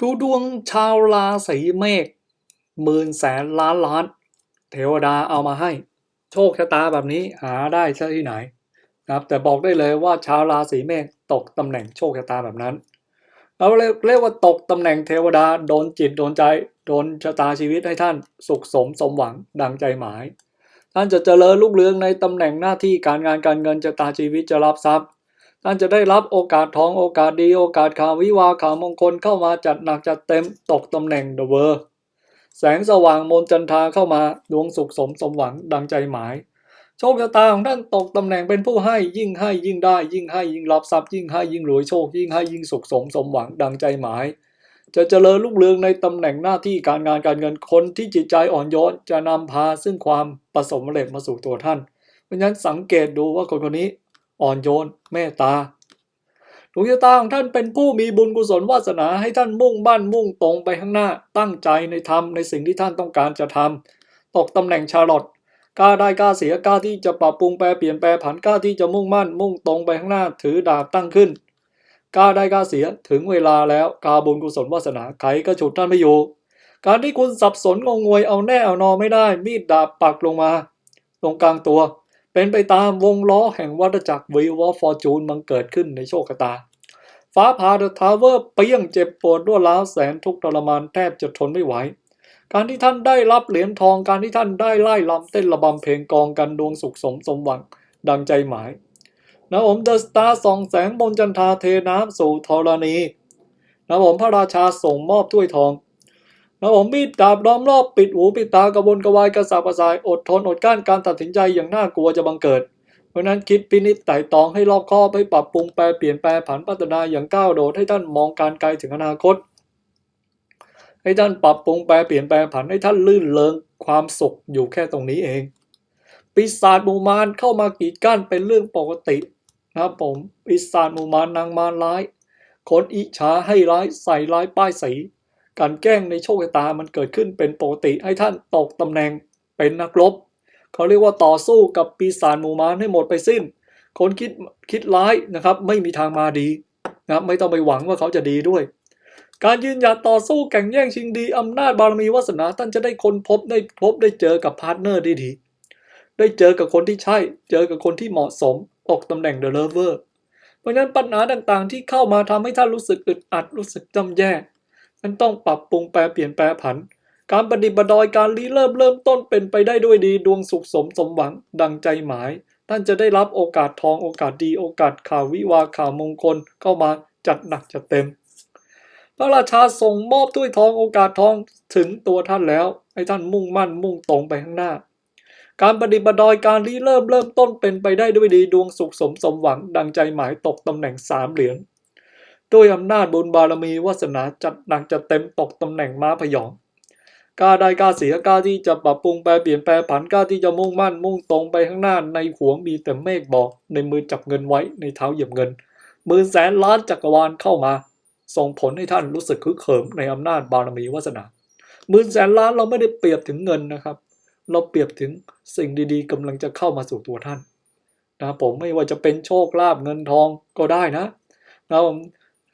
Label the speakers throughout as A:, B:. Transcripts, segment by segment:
A: ดูดวงชาวราศีเมษหมื่นแสนล้านล้าน เทวดาเอามาให้ โชคชะตาแบบนี้หาได้ที่ไหนนะครับแต่บอกได้เลยว่าชาวราศีเมษตกตำแหน่งโชคชะตาแบบนั้น เราเรียกว่าตกตำแหน่งเทวดาโดนจิตโดนใจโดนชะตาชีวิตให้ท่านสุขสมสมหวังดังใจหมาย ท่านจะเจริญรุ่งเรืองในตำแหน่งหน้าที่การงานการเงินชะตาชีวิตจะรับทรัพย์ ท่านจะได้รับโอกาสทองโอกาสดีโอกาสข่าววิวาข่าวมงคลเข้ามาจัดหนักจัดเต็มตกตำแหน่งเดอะเวอร์แสงสว่างมนจันทราเข้ามาดวงสุขสมสมหวังดังใจหมาย โชคชะตาของท่านตกตำแหน่งเป็นผู้ให้ยิ่งให้ยิ่งได้ ยิ่งให้ยิ่งรับทรัพย์ยิ่งให้ยิ่งรวยโชคยิ่งให้ยิ่งสุขสมสมหวังดังใจหมาย จะเจริญรุ่งเรืองในตำแหน่งหน้าที่การงานการเงินคนที่จิตใจอ่อนโยนจะนำพาซึ่งความประสบความเร็จมาสู่ตัวท่านเพราะฉะนั้นสังเกตดูว่าคนคนนี้ อ่อนโยน เมตตาดวงชะตาของท่านเป็นผู้มีบุญกุศลวาสนาให้ท่านมุ่งมั่นมุ่งตรงไปข้างหน้า ตั้งใจในธรรมในสิ่งที่ท่านต้องการจะทำตกตำแหน่งชาลอตกล้าได้กล้าเสียกล้าที่จะปรับปรุงแปลเปลี่ยนแปลผันกล้าที่จะมุ่งมั่น มุ่งตรงไปข้างหน้าถือดาบตั้งขึ้นกล้าได้กล้าเสียถึงเวลาแล้วกาบุญกุศลวาสนาใครก็ฉุดท่านไม่อยู่การที่คุณสับสนงงงวยเอาแน่เอานอไม่ได้ มีดดาบปักลงมา ตรงกลางตัว เป็นไปตามวงล้อแห่งวัฏจักรวีวอฟอร์จูนมันเกิดขึ้นในโชคชะตา ฟ้าผ่าเดอะทาวเวอร์เปี้ยงเจ็บปวดรวดร้าวแสนทุกข์ทรมานแทบจะทนไม่ไหว การที่ท่านได้รับเหรียญทองการที่ท่านได้ไล่ลำเต้นระบำเพลงกองกันดวงสุขสมสมหวังดังใจหมายนะผมเดอะสตาร์ส่องแสงบนจันทาเทน้ำสู่ธรณีนะผมพระราชาส่งมอบถ้วยทอง นะผมมีดดาบล้อมรอบปิดหูปิดตากระวนกระวายกระสับกระส่ายอดทนอดกั้นการตัดสินใจอย่างน่ากลัวจะบังเกิด เพราะนั้นคิดพินิจไต่ตองให้รอบคอบให้ปรับปรุงแปลเปลี่ยนแปลผันพัฒนาอย่างก้าวโดดให้ท่านมองการไกลถึงอนาคต ให้ท่านปรับปรุงแปลเปลี่ยนแปลผันให้ท่านลื่นเลงความสุขอยู่แค่ตรงนี้เอง ปีศาจมูมารเข้ามากีดกั้นเป็นเรื่องปกตินะครับผมปีศาจมูมารนางมารร้ายคนอิจฉาให้ร้ายใส่ร้ายป้ายสี การแกล้งในโชคชะตามันเกิดขึ้นเป็นปกติให้ท่านตกตำแหน่งเป็นนักรบ เขาเรียกว่าต่อสู้กับปีศาจหมู่มารให้หมดไปสิ้น คนคิดคิดร้ายนะครับไม่มีทางมาดีนะครับไม่ต้องไปหวังว่าเขาจะดีด้วย การยืนหยัดต่อสู้แข่งแย่งชิงดีอำนาจบารมีวาสนาท่านจะได้คนพบได้พบได้เจอกับพาร์ทเนอร์ที่ดีได้เจอกับคนที่ใช่ เจอกับคนที่เหมาะสมตกตำแหน่งเดอะเลเวอร์เพราะฉะนั้นปัญหาต่างๆ ที่เข้ามาทำให้ท่านรู้สึกอึดอัดรู้สึกจำแย่ ท่านต้องปรับปรุงแปลเปลี่ยนแปลผัน การปฏิบัติดอยการรีเริ่มเริ่มต้นเป็นไปได้ด้วยดีดวงสุขสมสมหวังดังใจหมาย ท่านจะได้รับโอกาสทองโอกาสดีโอกาสข่าววิวาข่าวมงคลเข้ามาจัดหนักจัดเต็ม พระราชาส่งมอบถ้วยทองโอกาสทองถึงตัวท่านแล้วให้ท่านมุ่งมั่นมุ่งตรงไปข้างหน้า การปฏิบัติดอยการรีเริ่มเริ่มต้นเป็นไปได้ด้วยดีดวงสุขสมสมหวัง ดังใจหมายตกตำแหน่งสามเหรียญ ด้วยอำนาจบุญบารมีวาสนาจัดหนักจัดเต็มตกตำแหน่งม้าพยองกล้าได้กล้าเสียกล้าที่จะปรับปรุงแปลเปลี่ยนแปลผันกล้าที่จะมุ่งมั่นมุ่งตรงไปข้างหน้าในหัวมีแต่เมฆบอก ในมือจับเงินไว้ในเท้าเหยียบเงินมื่นแสนล้านจักรวาลเข้ามา ส่งผลให้ท่านรู้สึกคึกเขิมในอำนาจบารมีวาสนามื่นแสนล้านเราไม่ได้เปรียบถึงเงินนะครับ เราเปรียบถึงสิ่งดีๆกำลังจะเข้ามาสู่ตัวท่านนะผมไม่ว่าจะเป็นโชคลาภเงินทองก็ได้นะนะผม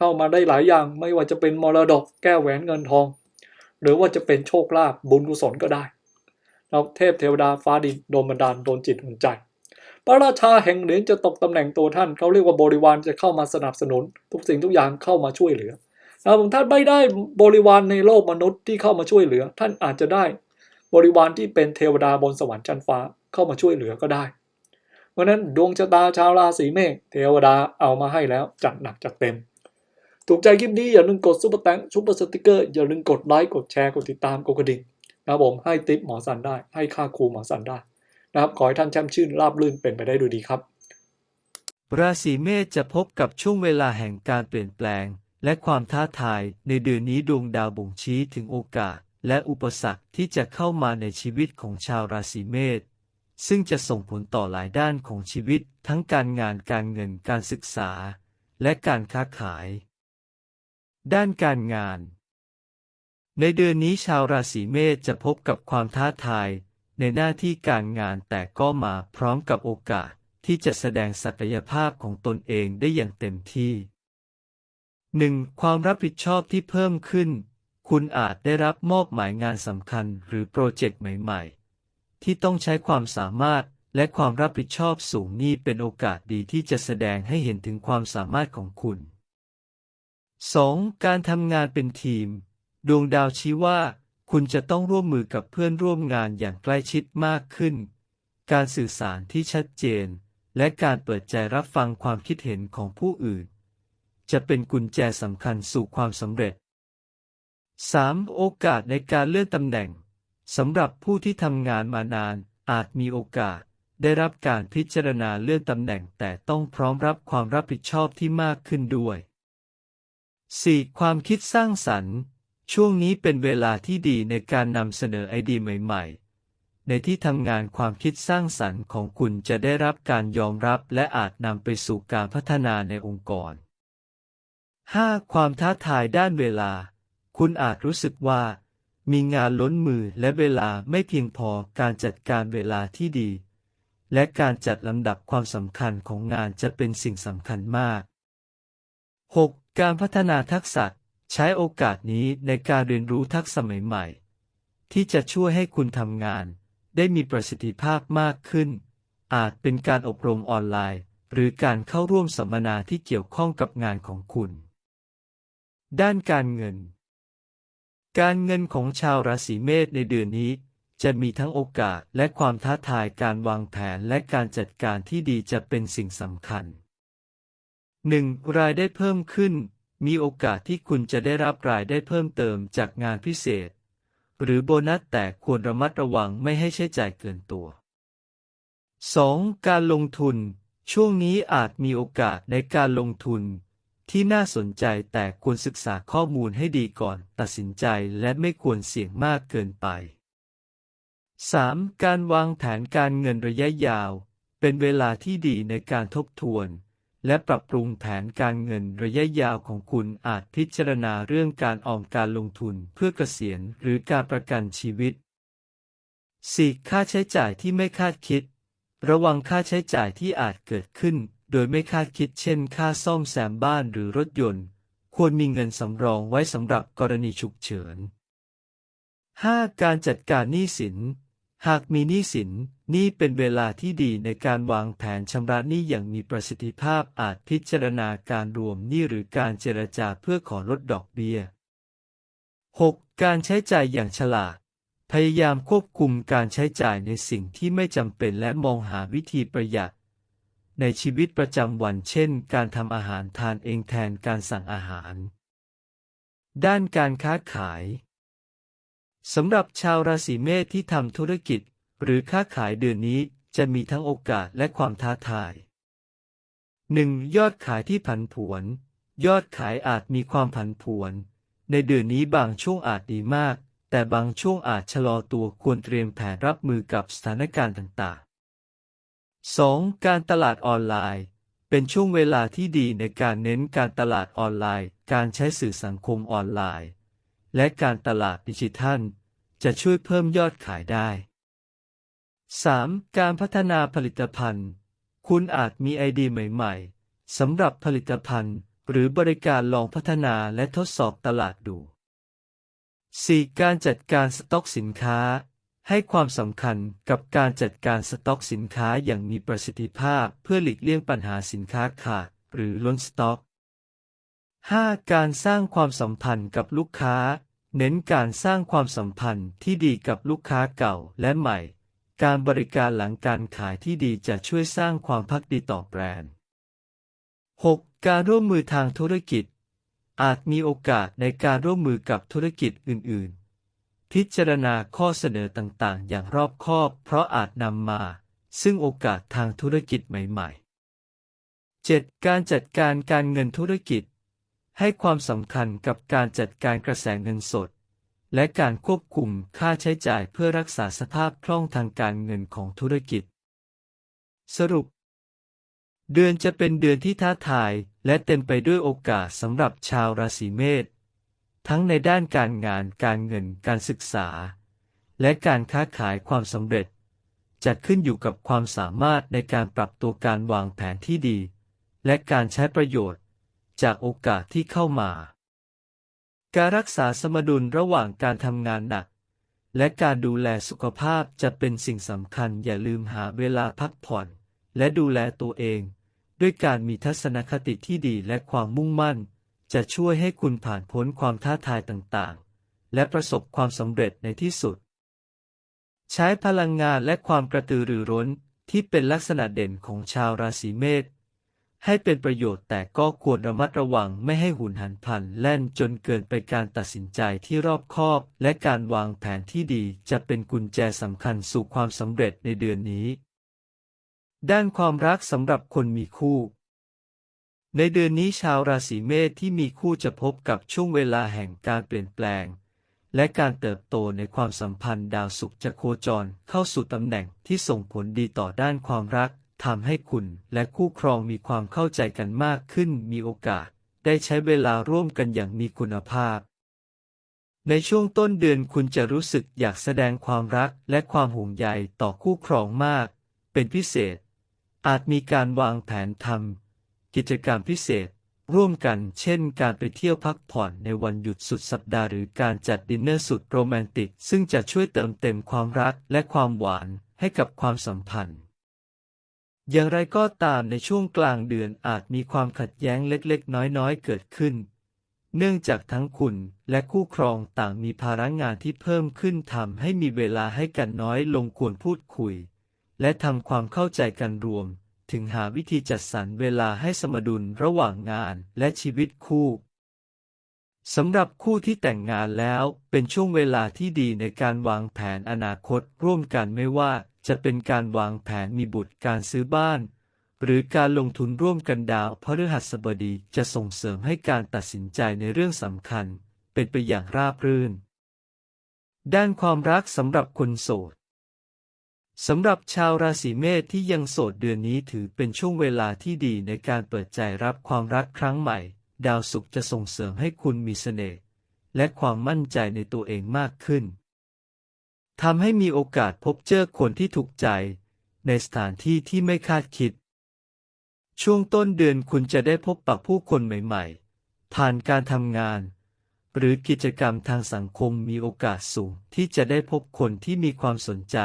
A: เข้ามาได้หลายอย่างไม่ว่าจะเป็นมรดกแก้วแหวนเงินทอง หรือว่าจะเป็นโชคลาภบุญกุศลก็ได้เราเทพเทวดาฟ้าดินโดนบันดาลโดนจิตโดนใจ พระราชาแห่งเหรียญจะตกตำแหน่งตัวท่านเขาเรียกว่าบริวารจะเข้ามาสนับสนุน ทุกสิ่งทุกอย่างเข้ามาช่วยเหลือนะครับผมท่านไม่ได้บริวารในโลกมนุษย์ที่เข้ามาช่วยเหลือ ท่านอาจจะได้ บริวารที่เป็นเทวดาบนสวรรค์ชั้นฟ้าเข้ามาช่วยเหลือก็ได้ เพราะนั้นดวงชะตาชาวราศีเมษเทวดาเอามาให้แล้วจัดหนักจัดเต็ม ถูกใจคลิปนี้อย่าลืมกดซุปเปอร์แตงซุปเปอร์สติกเกอร์อย่าลืมกดไลค์กดแชร์กดติดตามกดกระดิ่งนะครับผมให้ติปหมอสันได้ ให้ค่าครูหมอสันได้นะครับขอให้ท่านแช่มชื่นราบรื่นเป็นไปได้ด้วยดีครับ
B: ราศีเมษจะพบกับช่วงเวลาแห่งการเปลี่ยนแปลง และความท้าทายในเดือนนี้ดวงดาวบ่งชี้ถึงโอกาส และอุปสรรคที่จะเข้ามาในชีวิตของชาวราศีเมษซึ่งจะส่งผลต่อหลายด้านของชีวิต ทั้งการงานการเงินการศึกษา และการค้าขาย ด้านการงาน ในเดือนนี้ชาวราศีเมษจะพบกับความท้าทายในหน้าที่การงานแต่ก็มาพร้อมกับโอกาสที่จะแสดงศักยภาพของตนเองได้อย่างเต็มที่ 1. ความรับผิดชอบที่เพิ่มขึ้น คุณอาจได้รับมอบหมายงานสำคัญหรือโปรเจกต์ใหม่ๆ ที่ต้องใช้ความสามารถและความรับผิดชอบสูงนี่เป็นโอกาสดีที่จะแสดงให้เห็นถึงความสามารถของคุณ 2. การทำงานเป็นทีม ดวงดาวชี้ว่า คุณจะต้องร่วมมือกับเพื่อนร่วมงานอย่างใกล้ชิดมากขึ้น การสื่อสารที่ชัดเจน และการเปิดใจรับฟังความคิดเห็นของผู้อื่น จะเป็นกุญแจสำคัญสู่ความสำเร็จ 3. โอกาสในการเลื่อนตำแหน่งสำหรับผู้ที่ทำงานมานานอาจมีโอกาส ได้รับการพิจารณาเลื่อนตำแหน่งแต่ต้องพร้อมรับความรับผิดชอบที่มากขึ้นด้วย 4. ความคิดสร้างสรรค์ ช่วงนี้เป็นเวลาที่ดีในการนำเสนอไอเดียใหม่ ๆ ในที่ทำงานความคิดสร้างสรรค์ของคุณจะได้รับการยอมรับและอาจนำไปสู่การพัฒนาในองค์กร 5. ความท้าทายด้านเวลา คุณอาจรู้สึกว่า มีงานล้นมือและเวลาไม่เพียงพอการจัดการเวลาที่ดี และการจัดลำดับความสำคัญของงานจะเป็นสิ่งสำคัญมาก 6. การพัฒนาทักษะใช้โอกาสนี้ในการเรียนรู้ทักษะใหม่ๆ ที่จะช่วยให้คุณทำงาน ได้มีประสิทธิภาพมากขึ้น อาจเป็นการอบรมออนไลน์ หรือการเข้าร่วมสัมมนาที่เกี่ยวข้องกับงานของคุณ ด้านการเงิน การเงินของชาวราศีเมษในเดือนนี้ จะมีทั้งโอกาสและความท้าทายการวางแผนและการจัดการที่ดีจะเป็นสิ่งสำคัญ 1. รายได้เพิ่มขึ้น มีโอกาสที่คุณจะได้รับรายได้เพิ่มเติมจากงานพิเศษ หรือโบนัสแต่ควรระมัดระวังไม่ให้ใช้จ่ายเกินตัว 2. การลงทุน ช่วงนี้อาจมีโอกาสในการลงทุน ที่น่าสนใจแต่ควรศึกษาข้อมูลให้ดีก่อนตัดสินใจและไม่ควรเสี่ยงมากเกินไป 3. การวางแผนการเงินระยะยาว เป็นเวลาที่ดีในการทบทวน และปรับปรุงแผนการเงินระยะยาวของคุณอาจพิจารณาเรื่องการออมการลงทุนเพื่อเกษียณหรือการประกันชีวิต 4. ค่าใช้จ่ายที่ไม่คาดคิด ระวังค่าใช้จ่ายที่อาจเกิดขึ้น โดยไม่คาดคิดเช่น ค่าซ่อมแซมบ้านหรือรถยนต์ ควรมีเงินสำรองไว้สำหรับกรณีฉุกเฉิน 5. การจัดการหนี้สิน หากมีหนี้สิน นี่เป็นเวลาที่ดีในการวางแผนชำระหนี้อย่างมีประสิทธิภาพอาจพิจารณาการรวมหนี้หรือการเจรจาเพื่อขอลดดอกเบี้ย 6. การใช้จ่ายอย่างฉลาด พยายามควบคุมการใช้จ่ายในสิ่งที่ไม่จำเป็นและมองหาวิธีประหยัด ในชีวิตประจำวันเช่น การทำอาหารทานเองแทนการสั่งอาหาร ด้านการค้าขาย สำหรับชาวราศีเมษที่ทำธุรกิจ หรือค้าขายเดือนนี้จะมีทั้งโอกาสและความท้าทาย 1. ยอดขายที่ผันผวน ยอดขายอาจมีความผันผวน ในเดือนนี้บางช่วงอาจดีมาก แต่บางช่วงอาจชะลอตัวควรเตรียมแผนรับมือกับสถานการณ์ต่างๆ 2. การตลาดออนไลน์ เป็นช่วงเวลาที่ดีในการเน้นการตลาดออนไลน์ การใช้สื่อสังคมออนไลน์ และการตลาดดิจิทัล จะช่วยเพิ่มยอดขายได้ 3. การพัฒนาผลิตภัณฑ์ คุณอาจมีไอเดียใหม่ ๆสำหรับผลิตภัณฑ์ หรือบริการลองพัฒนาและทดสอบตลาดดู 4. การจัดการสต็อกสินค้า ให้ความสำคัญกับการจัดการสต็อกสินค้าอย่างมีประสิทธิภาพเพื่อหลีกเลี่ยงปัญหาสินค้าขาดหรือล้นสต็อก 5. การสร้างความสัมพันธ์กับลูกค้า เน้นการสร้างความสัมพันธ์ที่ดีกับลูกค้าเก่าและใหม่ การบริการหลังการขายที่ดีจะช่วยสร้างความพักดีต่อแบรนด์ 6. การร่วมมือทางธุรกิจ อาจมีโอกาสในการร่วมมือกับธุรกิจอื่น ๆ พิจารณาข้อเสนอต่าง ๆ อย่างรอบคอบ เพราะอาจนำมา ซึ่งโอกาสทางธุรกิจใหม่ ๆ 7. การจัดการการเงินธุรกิจ ให้ความสำคัญกับการจัดการกระแสเงินสด และการควบคุมค่าใช้จ่ายเพื่อรักษาสภาพคล่องทางการเงินของธุรกิจ สรุป เดือนจะเป็นเดือนที่ท้าทายและเต็มไปด้วยโอกาสสำหรับชาวราศีเมษทั้งในด้านการงานการเงินการศึกษา และการค้าขายความสำเร็จจะขึ้นอยู่กับความสามารถในการปรับตัวการวางแผนที่ดี และการใช้ประโยชน์ จากโอกาสที่เข้ามา การรักษาสมดุลระหว่างการทำงานหนัก และการดูแลสุขภาพจะเป็นสิ่งสำคัญอย่าลืมหาเวลาพักผ่อน และดูแลตัวเอง ด้วยการมีทัศนคติที่ดีและความมุ่งมั่น จะช่วยให้คุณผ่านพ้นความท้าทายต่างๆ และประสบความสำเร็จในที่สุด ใช้พลังงานและความกระตือรือร้นที่เป็นลักษณะเด่นของชาวราศีเมษ ให้เป็นประโยชน์แต่ก็ควรระมัดระวังไม่ให้หุนหันพันแล่นจนเกินไปการตัดสินใจที่รอบคอบ และการวางแผนที่ดีจะเป็นกุญแจสำคัญสู่ความสำเร็จในเดือนนี้ ด้านความรักสำหรับคนมีคู่ ในเดือนนี้ชาวราศีเมษที่มีคู่จะพบกับช่วงเวลาแห่งการเปลี่ยนแปลง และการเติบโตในความสัมพันธ์ดาวศุกร์จะโคจรเข้าสู่ตำแหน่งที่ส่งผลดีต่อด้านความรัก ทำให้คุณและคู่ครองมีความเข้าใจกันมากขึ้น มีโอกาส ได้ใช้เวลาร่วมกันอย่างมีคุณภาพ ในช่วงต้นเดือนคุณจะรู้สึกอยากแสดงความรักและความห่วงใยต่อคู่ครองมาก เป็นพิเศษ อาจมีการวางแผนทำกิจกรรมพิเศษ ร่วมกัน เช่น การไปเที่ยวพักผ่อนในวันหยุดสุดสัปดาห์หรือการจัดดินเนอร์สุดโรแมนติก ซึ่งจะช่วยเติมเต็มความรักและความหวานให้กับความสัมพันธ์ อย่างไรก็ตามในช่วงกลางเดือนอาจมีความขัดแย้งเล็กๆ น้อยๆ เกิดขึ้น เนื่องจากทั้งคุณและคู่ครองต่างมีภาระงานที่เพิ่มขึ้นทำให้มีเวลาให้กันน้อยลงควรพูดคุย และทำความเข้าใจกันรวม ถึงหาวิธีจัดสรรเวลาให้สมดุลระหว่างงานและชีวิตคู่สำหรับคู่ที่แต่งงานแล้วเป็นช่วงเวลาที่ดีในการวางแผนอนาคตร่วมกันไม่ว่า จะเป็นการวางแผนมีบุตรการซื้อบ้าน หรือการลงทุนร่วมกันดาวพฤหัสบดีจะส่งเสริมให้การตัดสินใจในเรื่องสำคัญ เป็นไปอย่างราบรื่น ด้านความรักสำหรับคนโสดสำหรับชาวราศีเมษที่ยังโสดเดือนนี้ถือเป็นช่วงเวลาที่ดีในการเปิดใจรับความรักครั้งใหม่ ดาวศุกร์จะส่งเสริมให้คุณมีเสน่ห์และความมั่นใจในตัวเองมากขึ้น ทำให้มีโอกาสพบเจอคนที่ถูกใจ ในสถานที่ที่ไม่คาดคิด ช่วงต้นเดือนคุณจะได้พบปะผู้คนใหม่ ๆ ผ่านการทำงาน หรือกิจกรรมทางสังคมมีโอกาสสูง ที่จะได้พบคนที่มีความสนใจ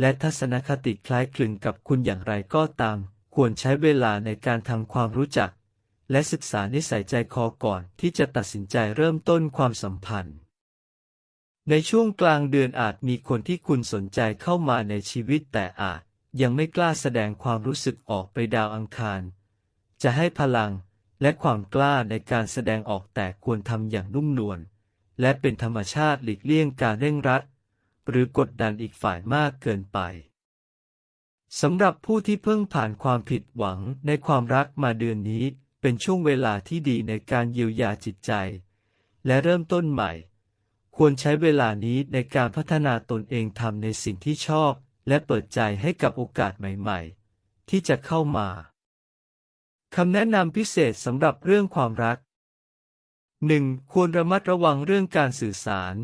B: และทัศนคติคล้ายคลึงกับคุณอย่างไรก็ตาม ควรใช้เวลาในการทำความรู้จัก และศึกษานิสัยใจคอก่อนที่จะตัดสินใจเริ่มต้นความสัมพันธ์ ในช่วงกลางเดือนอาจมีคนที่คุณสนใจเข้ามาในชีวิตแต่อาจยังไม่กล้าแสดงความรู้สึกออกไปดาวอังคาร จะให้พลังและความกล้าในการแสดงออกแต่ควรทำอย่างนุ่มนวลและเป็นธรรมชาติหลีกเลี่ยงการเร่งรัด หรือกดดันอีกฝ่ายมากเกินไปสำหรับผู้ที่เพิ่งผ่านความผิดหวังในความรักมาเดือนนี้ เป็นช่วงเวลาที่ดีในการเยียวยาจิตใจ และเริ่มต้นใหม่ ควรใช้เวลานี้ในการพัฒนาตนเองทำในสิ่งที่ชอบ และเปิดใจให้กับโอกาสใหม่ ๆ ที่จะเข้ามาคำแนะนำพิเศษสำหรับเรื่องความรัก 1. ควรระมัดระวังเรื่องการสื่อสาร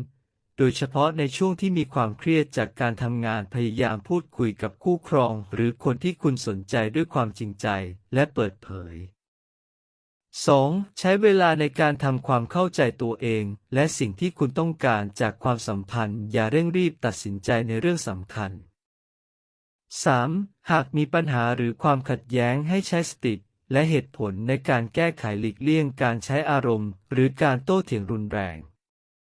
B: โดยเฉพาะในช่วงที่มีความเครียดจากการทำงานพยายามพูดคุยกับคู่ครอง หรือคนที่คุณสนใจด้วยความจริงใจและเปิดเผย 2. ใช้เวลาในการทำความเข้าใจตัวเอง และสิ่งที่คุณต้องการจากความสัมพันธ์ อย่าเร่งรีบตัดสินใจในเรื่องสำคัญ 3. หากมีปัญหาหรือความขัดแย้งให้ใช้สติและเหตุผลในการแก้ไขหลีกเลี่ยงการใช้อารมณ์ หรือการโต้เถียงรุนแรง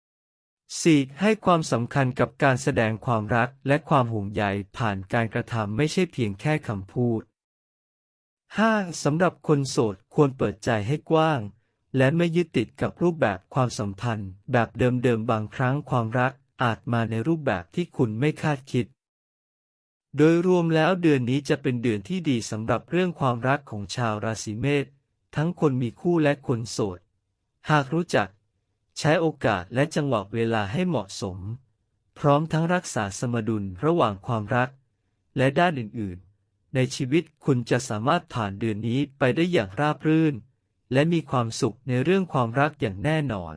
B: 4. ให้ความสำคัญกับการแสดงความรักและความห่วงใยผ่านการกระทำไม่ใช่เพียงแค่คำพูด 5. สำหรับคนโสดควรเปิดใจให้กว้าง และไม่ยึดติดกับรูปแบบความสัมพันธ์ แบบเดิมๆบางครั้งความรักอาจมาในรูปแบบที่คุณไม่คาดคิด โดยรวมแล้วเดือนนี้จะเป็นเดือนที่ดีสำหรับเรื่องความรักของชาวราศีเมษทั้งคนมีคู่และคนโสด หากรู้จัก ใช้โอกาสและจังหวะเวลาให้เหมาะสม พร้อมทั้งรักษาสมดุลระหว่างความรัก และด้านอื่นๆ ในชีวิตคุณจะสามารถผ่านเดือนนี้ไปได้อย่างราบรื่น และมีความสุขในเรื่องความรักอย่างแน่นอน